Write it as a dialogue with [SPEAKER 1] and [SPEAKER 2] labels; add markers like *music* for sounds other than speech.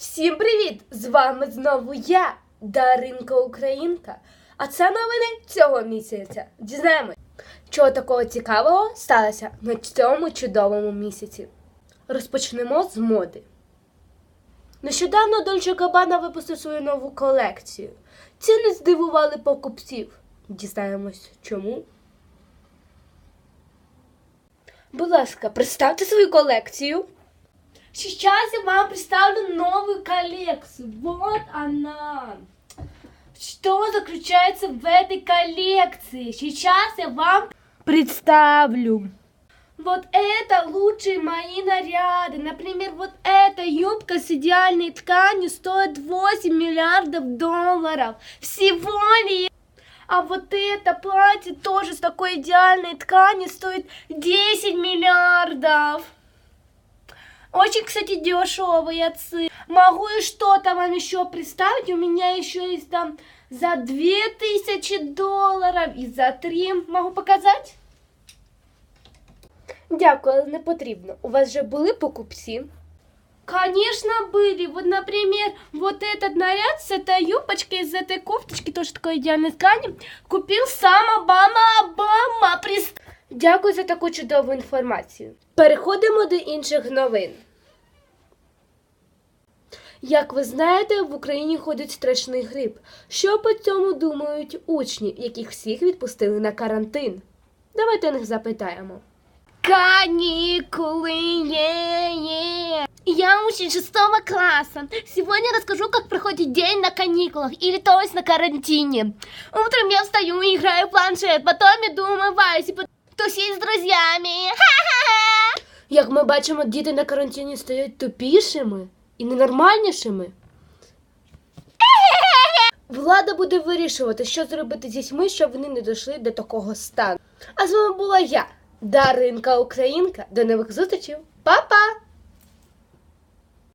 [SPEAKER 1] Всім привіт! З вами знову я, Даринка Українка. А це новини цього місяця. Дізнаємось, чого такого цікавого сталося на цьому чудовому місяці. Розпочнемо з моди. Нещодавно Dolce Gabbana випустив свою нову колекцію. Ціни здивували покупців. Дізнаємось чому. Будь ласка, представте свою колекцію. Сейчас я вам представлю новую коллекцию. Вот она. Что заключается в этой коллекции? Сейчас я вам представлю. Вот это лучшие мои наряды. Например, вот эта юбка с идеальной тканью стоит 8 миллиардов долларов. Всего лишь. А вот это платье тоже с такой идеальной тканью стоит 10 миллиардов. Очень, кстати, дешевые цены. Могу и что-то вам еще представить. У меня еще есть там за 2000 долларов и за 3. Могу показать? Дякую, але не потрібно. У вас же були покупці? Конечно, были. Вот, например, вот этот наряд с этой юбочкой, из этой кофточки, тоже такой идеальной ткани, купил сам Обама Обама. Прист... Дякую за таку чудову інформацію. Переходимо до інших новин. Як ви знаєте, в Україні ходить страшний грип. Що по цьому думають учні, яких всіх відпустили на карантин? Давайте них запитаємо. Каникулы, е-е. Я учень шестого класса. Сегодня расскажу, как проходит день на каникулах, или то на карантине. Утром я встаю и играю в планшет, потом иду умываюсь и тусить с друзями. Ха-ха-ха. *laughs* Як ми бачимо, діти на карантині стають тупішими і ненормальнішими. *laughs* Влада буде вирішувати, що зробити з дітьми, щоб вони не дійшли до такого стану. А з вами була я, Даринка Українка. До нових зустрічей. Па-па!